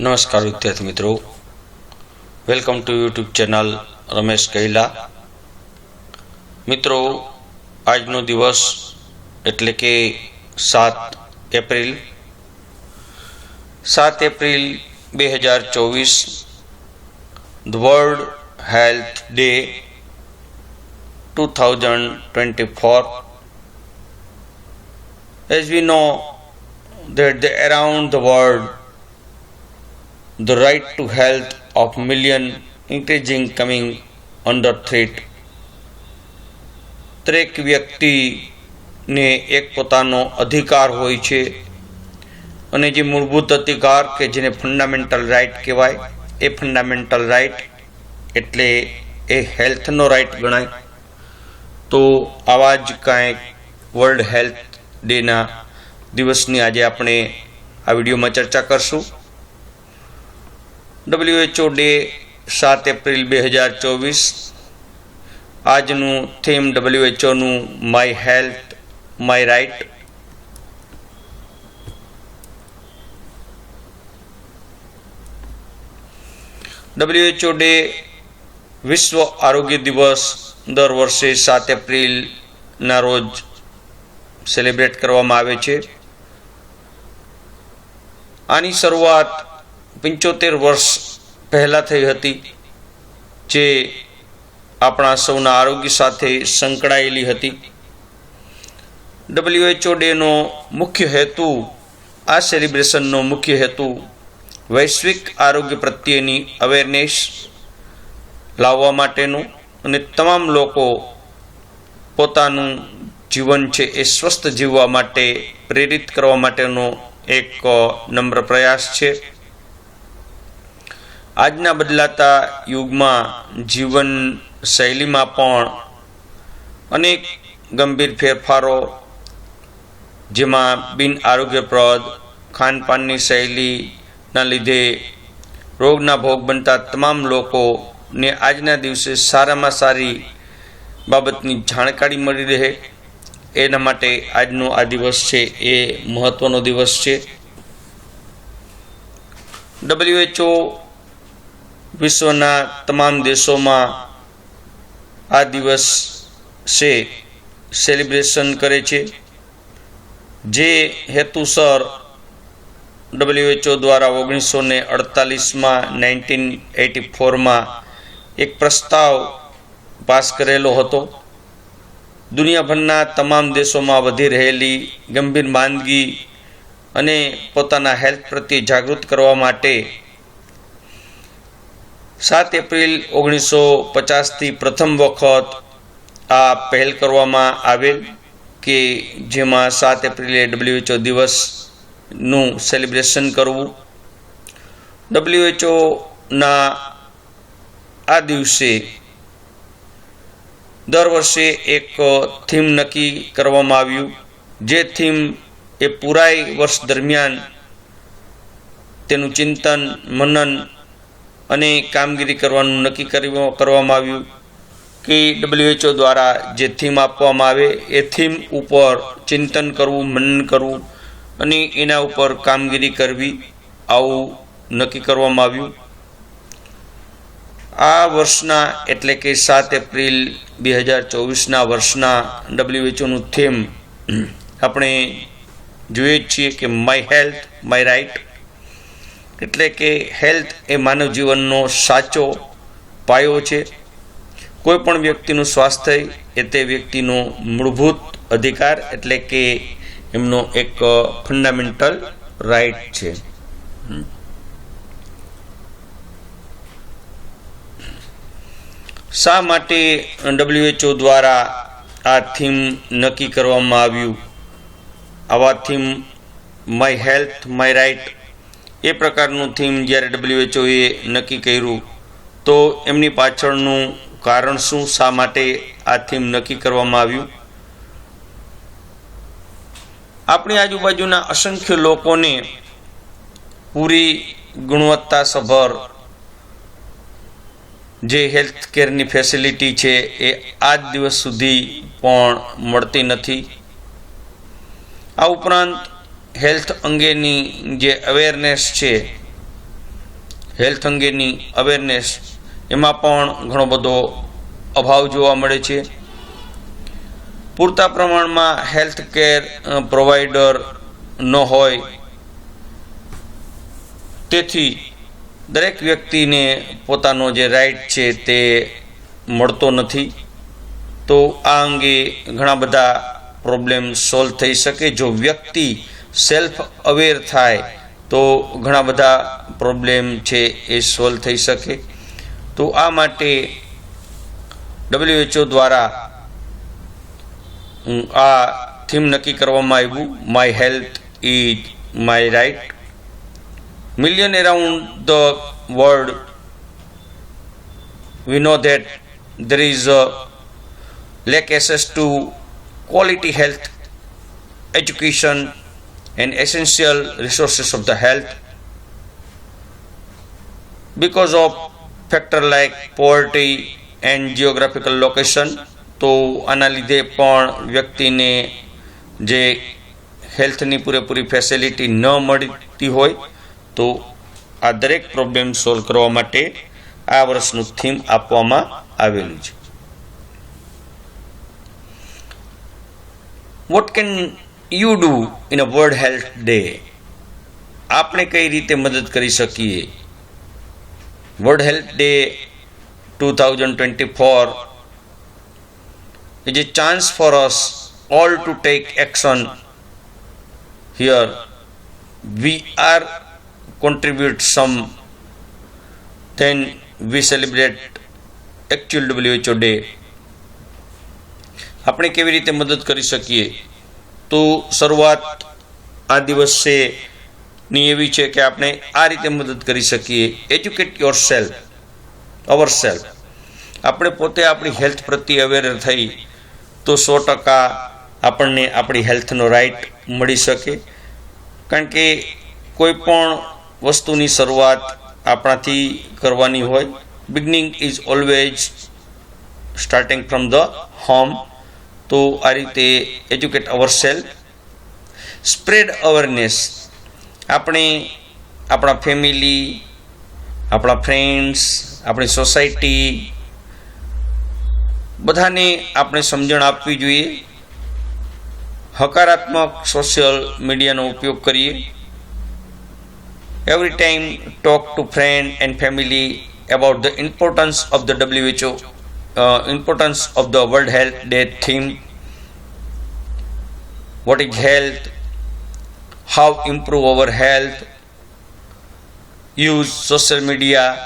નમસ્કાર વિદ્યાર્થી મિત્રો welcome to YouTube channel Ramesh Kaila મિત્રો આજનો દિવસ એટલે કે સાત એપ્રિલ સાત એપ્રિલ બે હજાર ચોવીસ the world health day two thousand twenty four as we know that the, around the world the right to health of million increasing coming under threat. દરેક વ્યક્તિને એક પોતાનો અધિકાર હોય છે અને જે મૂળભૂત અધિકાર કે જેને ફંડામેન્ટલ રાઇટ કહેવાય, એ ફંડામેન્ટલ રાઇટ એટલે એ હેલ્થનો રાઇટ ગણાય. તો આવા જ કાંઈક વર્લ્ડ હેલ્થ ડેના દિવસની આજે આપણે આ વિડીયોમાં ચર્ચા કરશું. ડબ્લ્યુએચઓ ડે સાત એપ્રિલ બે હજાર ચોવીસ. આજનું theme ડબલ્યુએચઓનું my health my right WHO day વિશ્વ આરોગ્ય દિવસ દર વર્ષે સાત એપ્રિલના રોજ સેલિબ્રેટ કરવામાં આવે છે. આની શરૂઆત પંચોતેર વર્ષ પહેલાં થઈ હતી જે આપણા સૌના આરોગ્ય સાથે સંકળાયેલી હતી. ડબલ્યુએચઓ ડેનો મુખ્ય હેતુ, આ સેલિબ્રેશનનો મુખ્ય હેતુ વૈશ્વિક આરોગ્ય પ્રત્યેની અવેરનેસ લાવવા માટેનું અને તમામ લોકો પોતાનું જીવન છે એ સ્વસ્થ જીવવા માટે પ્રેરિત કરવા માટેનો એક નમ્ર પ્રયાસ છે. આજના બદલાતા યુગમાં જીવન શૈલીમાં પણ અનેક ગંભીર ફેરફારો, જેમાં બિન આરોગ્યપ્રદ ખાનપાનની શૈલીના લીધે રોગના ભોગ બનતા તમામ લોકોને આજના દિવસે સારામાં સારી બાબતની જાણકારી મળી રહે. એના માટે આજનો આ દિવસ છે એ મહત્વનો દિવસ છે. ડબ્લ્યુએચઓ વિશ્વના તમામ દેશોમાં આ દિવસ છે સેલિબ્રેશન કરે છે. જે હેતુસર ડબલ્યુએચઓ દ્વારા ઓગણીસો ને અડતાલીસમાં નાઇન્ટીન એટી ફોરમાં એક પ્રસ્તાવ પાસ કરેલો હતો. દુનિયાભરના તમામ દેશોમાં વધી રહેલી ગંભીર માંદગી અને પોતાના હેલ્થ પ્રત્યે જાગૃત કરવા માટે સાત એપ્રિલ ઓગણીસો પચાસથી પ્રથમ વખત આ પહેલ કરવામાં આવેલ કે જેમાં સાત એપ્રિલે ડબલ્યુએચઓ દિવસનું સેલિબ્રેશન કરવું. ડબલ્યુએચઓના આ દિવસે દર વર્ષે એક થીમ નક્કી કરવામાં આવ્યું. જે થીમ એ પૂરાય વર્ષ દરમિયાન તેનું ચિંતન, મનન અને કામગીરી કરવાનું નક્કી કરવામાં આવ્યું કે ડબલ્યુએચઓ દ્વારા જે થીમ આપવામાં આવે, એ થીમ ઉપર ચિંતન કરવું, મનન કરવું અને એના ઉપર કામગીરી કરવી આવું નક્કી કરવામાં આવ્યું. આ વર્ષના એટલે કે સાત એપ્રિલ બે હજાર ચોવીસના વર્ષના ડબલ્યુએચઓનું થીમ આપણે જોઈએ છીએ કે માય હેલ્થ માય રાઇટ એટલે કે હેલ્થ એ માનવ જીવનનો સાચો પાયો છે. કોઈ પણ વ્યક્તિનું સ્વાસ્થ્ય એ તે વ્યક્તિનો મૂળભૂત અધિકાર એટલે કે એમનો એક ફંડામેન્ટલ રાઈટ છે. શા માટે ડબલ્યુએચઓ દ્વારા આ થીમ નક્કી કરવામાં આવ્યું? આવા theme my health my right એ પ્રકારનું થીમ જ્યારે ડબલ્યુએચઓએ નક્કી કર્યું, તો એમની પાછળનું કારણ શું, શા માટે આ થીમ નક્કી કરવામાં આવ્યું? આપણી આજુબાજુના અસંખ્ય લોકોને પૂરી ગુણવત્તાસભર જે હેલ્થ કેરની ફેસિલિટી છે એ આજ દિવસ સુધી પણ મળતી નથી. આ ઉપરાંત હેલ્થ અંગેની જે અવેરનેસ છે, હેલ્થ અંગેની અવેરનેસ એમાં પણ ઘણો બધો અભાવ જોવા મળે છે. પૂરતા પ્રમાણમાં હેલ્થ કેર પ્રોવાઈડર ન હોય, તેથી દરેક વ્યક્તિને પોતાનો જે રાઈટ છે તે મળતો નથી. તો આ અંગે ઘણા બધા પ્રોબ્લેમ સોલ્વ થઈ શકે. જો વ્યક્તિ સેલ્ફ અવેર થાય, તો ઘણા બધા પ્રોબ્લેમ છે એ સોલ્વ થઈ શકે. તો આ માટે ડબલ્યુએચઓ દ્વારા આ થીમ નક્કી કરવામાં આવ્યું my health is my right million around the world we know that there is a lack access to quality health education and essential resources of the health because of factor like poverty and geographical location તો આના લીધે પણ વ્યક્તિને જે હેલ્થની પૂરેપૂરી facility ન મળતી હોય તો આ દરેક પ્રોબ્લેમ સોલ્વ કરવા માટે આ વર્ષનું થીમ આપવામાં આવેલું છે what can you do in a world health day આપણે કઈ રીતે મદદ કરી શકીએ world health day two thousand twenty four is a chance for us all to take action here we are contribute some then we celebrate actual WHO day આપણે કેવી રીતે મદદ કરી શકીએ તો શરૂઆત આ દિવસે ની એવી છે કે આપણે આ રીતે મદદ કરી શકીએ. Educate yourself our self આપણે પોતે આપણી હેલ્થ પ્રત્યે અવેર થઈ તો સો ટકા આપણને આપણી હેલ્થનો રાઈટ મળી શકે. કારણ કે કોઈ પણ વસ્તુની શરૂઆત આપણાથી કરવાની હોય. Beginning is always starting from the home તો આ રીતે educate our self spread awareness આપણે આપણા ફેમિલી આપણા ફ્રેન્ડ્સ આપણી સોસાયટી બધાને આપણે સમજણ આપવી જોઈએ. હકારાત્મક સોશિયલ મીડિયાનો ઉપયોગ કરીએ. Every time talk to friend and family about the importance of the WHO importance of the World health day theme what is health? How improve our health? Use social media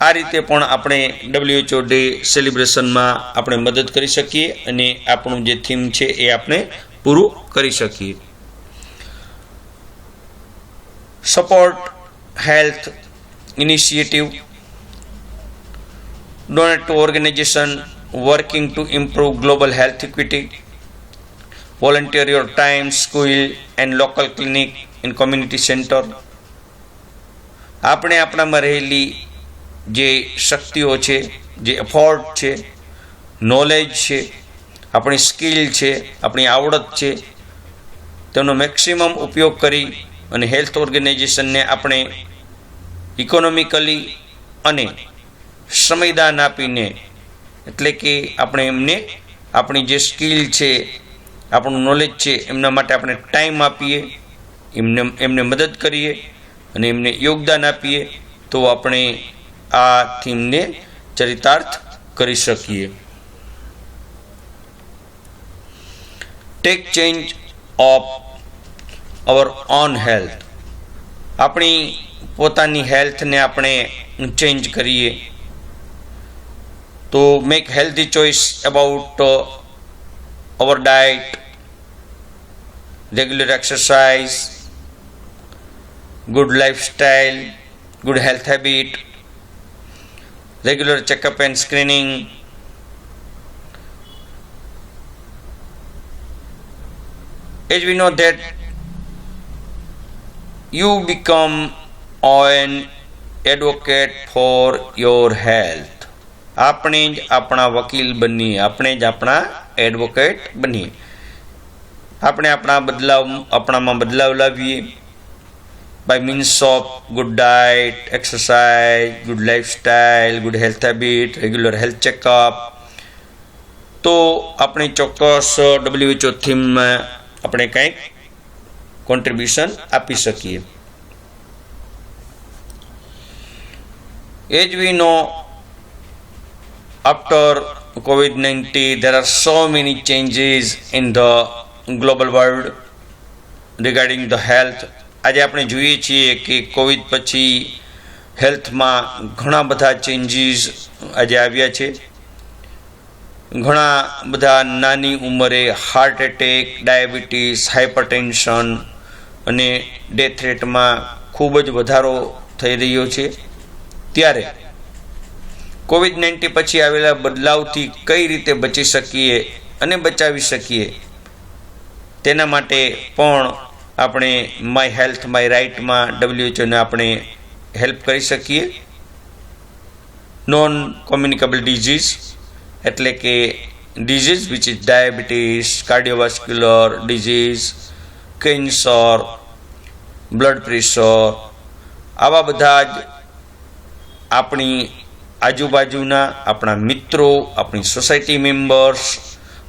આ રીતે પણ આપણે WHO day સેલિબ્રેશનમાં આપણે મદદ કરી શકીએ અને આપણું જે થીમ છે એ આપણે પૂરું કરી શકીએ. Support health initiative donate to organization working to improve global health equity volunteer your time school and local clinic in community center આપણે આપણામાં રહેલી જે શક્તિઓ છે જે એફોર્ડ છે નોલેજ છે આપણી સ્કિલ છે આપણી આવડત છે તેનો મેક્સિમમ ઉપયોગ કરી અને હેલ્થ ઓર્ગેનાઇઝેશનને આપણે ઇકોનોમિકલી અને સમયદાન આપીને, એટલે કે આપણે એમને આપણી જે સ્કિલ છે, આપણું નોલેજ છે, એમના માટે આપણે ટાઈમ આપીએ, એમને એમને મદદ કરીએ અને એમને યોગદાન આપીએ, તો આપણે આ થીમને ચરિતાર્થ કરી શકીએ. Take change of our own health આપણી પોતાની હેલ્થને આપણે ચેન્જ કરીએ. to make healthy choice about uh, our diet, regular exercise, good lifestyle, good health habit, regular checkup and screening. As we know that you become an advocate for your health. આપણે જ આપણા વકીલ બનીએ આપણે જ આપણા advocate બનીએ. આપણે આપણા બદલાવ આપણામાં બદલાવ લાવીએ. By means of good diet exercise good lifestyle, good health habit regular health checkup તો આપણે ચોક્કસ ડબલ્યુએચઓ થીમમાં આપણે કંઈક કોન્ટ્રીબ્યુશન આપી શકીએ. એજ know, after COVID 19, there are so many changes in the global world regarding the health. આજે આપણે જોઈએ છીએ કે કોવિડ પછી હેલ્થમાં ઘણા બધા ચેન્જીસ આજે આવ્યા છે ઘણા બધા નાની ઉંમરે હાર્ટ એટેક ડાયાબિટીસ હાઇપરટેન્શન અને ડેથ રેટમાં ખૂબ જ વધારો થઈ રહ્યો છે ત્યારે કોવિડ નાઇન્ટીન પછી આવેલા બદલાવથી કઈ રીતે બચી શકીએ અને બચાવી શકીએ તેના માટે પણ આપણે માય હેલ્થ માય રાઇટમાં ડબલ્યુએચઓને આપણે હેલ્પ કરી શકીએ. નોન કોમ્યુનિકેબલ ડિઝીઝ એટલે કે disease which is diabetes cardiovascular disease cancer blood pressure આવા બધા જ આપણી આજુબાજુના આપણા મિત્રો આપણી સોસાયટી મેમ્બર્સ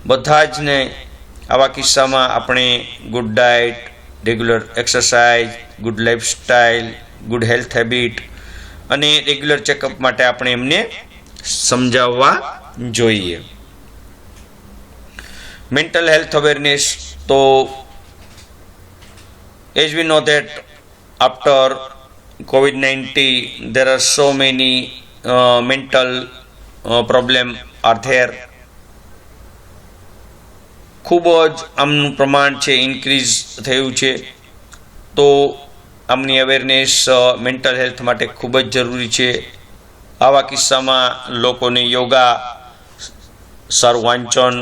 બધા જને આવા કિસ્સામાં આપણે good diet regular exercise good lifestyle good health habit અને રેગ્યુલર ચેકઅપ માટે આપણે એમને સમજાવવા જોઈએ. મેન્ટલ હેલ્થ અવેરનેસ તો as we know that after 19, there are so many uh, mental problem are there. ખૂબ જ આમનું પ્રમાણ છે ઇન્ક્રીઝ થયું છે તો આમની અવેરનેસ મેન્ટલ હેલ્થ માટે ખૂબ જ જરૂરી છે આવા કિસ્સામાં લોકોને યોગા, સારું વાંચન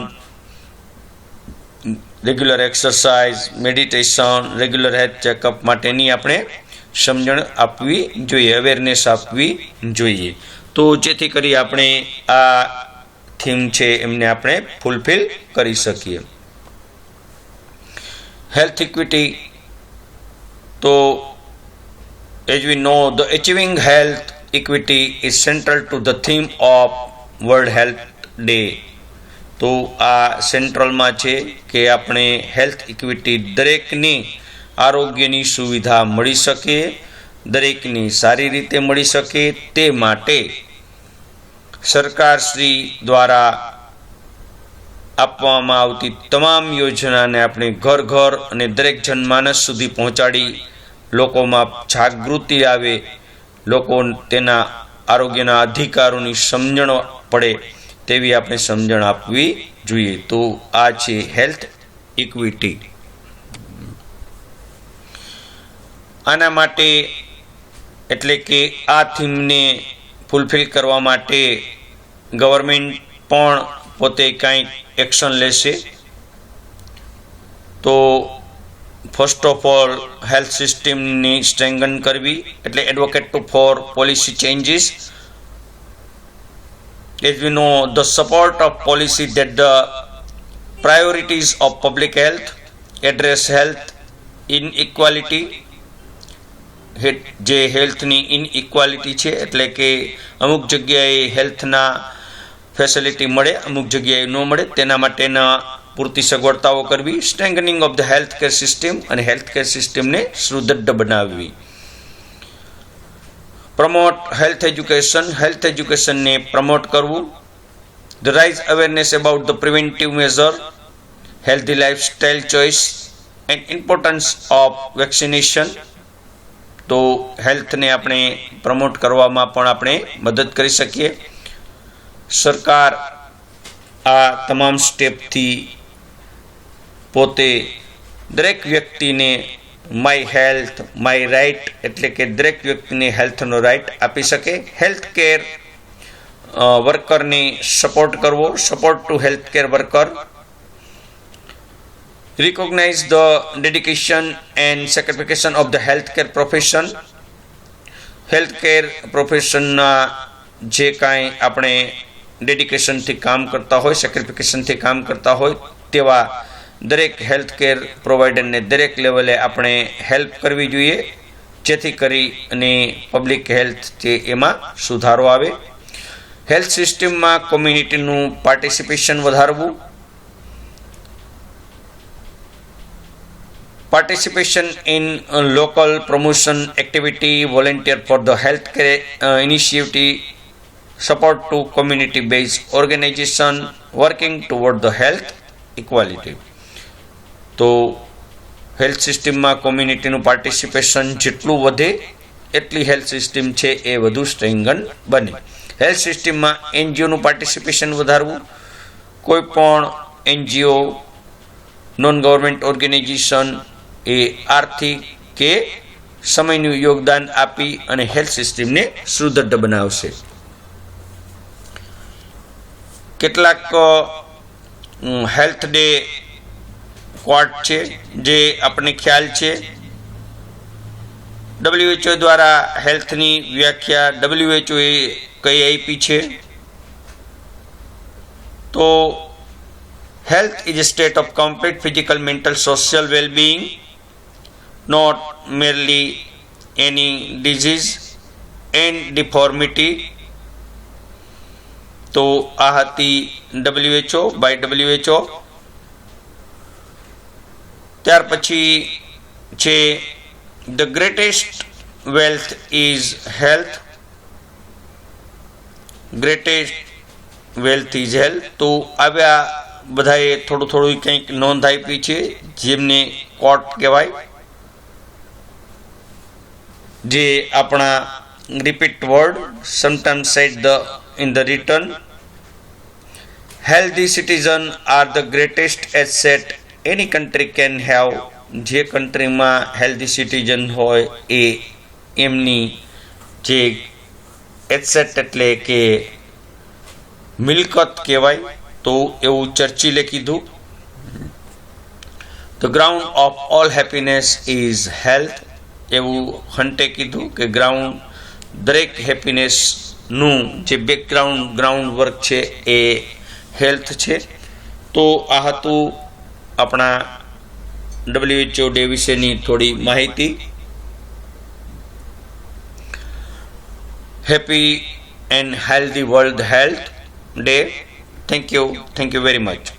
regular exercise meditation regular health checkup માટેની આપણે સમજણ આપવી જોઈએ અવેરનેસ આપવી જોઈએ. તો જેથી કરી આપણે આ થીમ છે એમને આપણે ફૂલફિલ કરી શકીએ. હેલ્થ ઇક્વિટી તો as we know the achieving health equity is central to the theme of world health day તો આ સેન્ટ્રલમાં છે કે આપણે હેલ્થ ઇક્વિટી દરેકની આરોગ્યની સુવિધા મળી શકે, દરેકની સારી રીતે મળી શકે તે માટે સરકારશ્રી દ્વારા આપવામાં આવતી તમામ યોજનાને આપણે ઘર ઘર અને દરેક જનમાનસ સુધી પહોંચાડી લોકોમાં જાગૃતિ આવે, લોકો તેના આરોગ્યના અધિકારોની સમજણ પડે તેવી આપણે સમજણ આપવી જોઈએ. તો આ છે હેલ્થ ઇક્વિટી. આના માટે એટલે કે આ થીમને ફૂલફિલ કરવા માટે ગવર્મેન્ટ પણ પોતે કાંઈક એક્શન લેશે. તો ફર્સ્ટ ઓફ ઓલ હેલ્થ સિસ્ટમની સ્ટ્રેંગન કરવી, એટલે advocate to for policy changes. As we know, the support of policy that the priorities of public health address health inequality જે હેલ્થની ઇનઇક્વાલિટી છે, એટલે કે અમુક જગ્યાએ હેલ્થના ફેસિલિટી મળે, અમુક જગ્યાએ ન મળે, તેના માટેના પૂરતી સગવડતાઓ કરવી strengthening of the health care system અને હેલ્થ કેર સિસ્ટમને સુદૃઢ બનાવવી. પ્રમોટ હેલ્થ એજ્યુકેશન હેલ્થ એજ્યુકેશનને પ્રમોટ કરવું. The rise awareness about the preventive measure healthy lifestyle choice and importance of vaccination તો હેલ્થને આપણે પ્રમોટ કરવામાં પણ આપણે મદદ કરી શકીએ. સરકાર આ તમામ સ્ટેપથી પોતે દરેક વ્યક્તિને માય હેલ્થ, માય રાઇટ એટલે કે દરેક વ્યક્તિને હેલ્થનો રાઇટ આપી શકે. હેલ્થ કેર વર્કરને સપોર્ટ કરવો. Support to health care worker. Recognize the dedication and sacrification of the healthcare profession. Healthcare પ્રોફેશનના જે કાંઈ આપણે ડેડિકેશનથી કામ કરતા હોય સેક્રિફિકેશનથી કામ કરતા હોય, તેવા દરેક હેલ્થકેર પ્રોવાઈડરને દરેક લેવલે આપણે હેલ્પ કરવી જોઈએ, જેથી કરી અને પબ્લિક હેલ્થ છે એમાં સુધારો આવે. હેલ્થ સિસ્ટમમાં કોમ્યુનિટીનું પાર્ટિસિપેશન વધારવું in uh, local promotion activity volunteer for the healthcare uh, initiative support to community based organization working toward the health equality તો હેલ્થ સિસ્ટમમાં કોમ્યુનિટીનું પાર્ટિસિપેશન જેટલું વધે એટલી હેલ્થ સિસ્ટમ છે એ વધુ સ્ટ્રેંગન બને હેલ્થ સિસ્ટમમાં એનજીઓનું પાર્ટિસિપેશન વધારવું કોઈ પણ એનજીઓ નોન ગવર્મેન્ટ ઓર્ગેનાઇઝેશન એ આર્થિક કે સમયનું યોગદાન આપી અને હેલ્થ સિસ્ટમને સુદૃઢ બનાવશે. કેટલાક હેલ્થ ડે ક્વાર્ટ છે, જે આપણને ખ્યાલ છે. ડબલ્યુએચઓ દ્વારા હેલ્થની વ્યાખ્યા ડબલ્યુએચઓએ કઈ આપી છે. તો health is state of complete physical mental social well-being. Not merely any disease and deformity. તો આ હતી ડબલ્યુએચઓ બાય ડબલ્યુએચઓ ત્યાર પછી છે the greatest wealth is health greatest wealth is health તો આવ્યા બધાએ થોડું થોડું કંઈક નોંધ આપી છે જેમને કોર્ટ કહેવાય જે આપણા repeat word sometime set the in the return healthy citizen are the greatest asset any country can have જે કન્ટ્રીમાં હેલ્ધી સિટીઝન હોય એ એમની જે એસેટ એટલે કે મિલકત કહેવાય, તો એવું ચર્ચિલે કીધું. The ground of all happiness is health એવું હન્ટે કીધું કે ગ્રાઉન્ડ દરેક હેપીનેસનું જે બેકગ્રાઉન્ડ ગ્રાઉન્ડ વર્ક છે એ હેલ્થ છે. તો આ હતું આપણા ડબ્લ્યુએચઓ ડે વિશેની થોડી માહિતી. Happy and healthy world health day thank you thank you very much.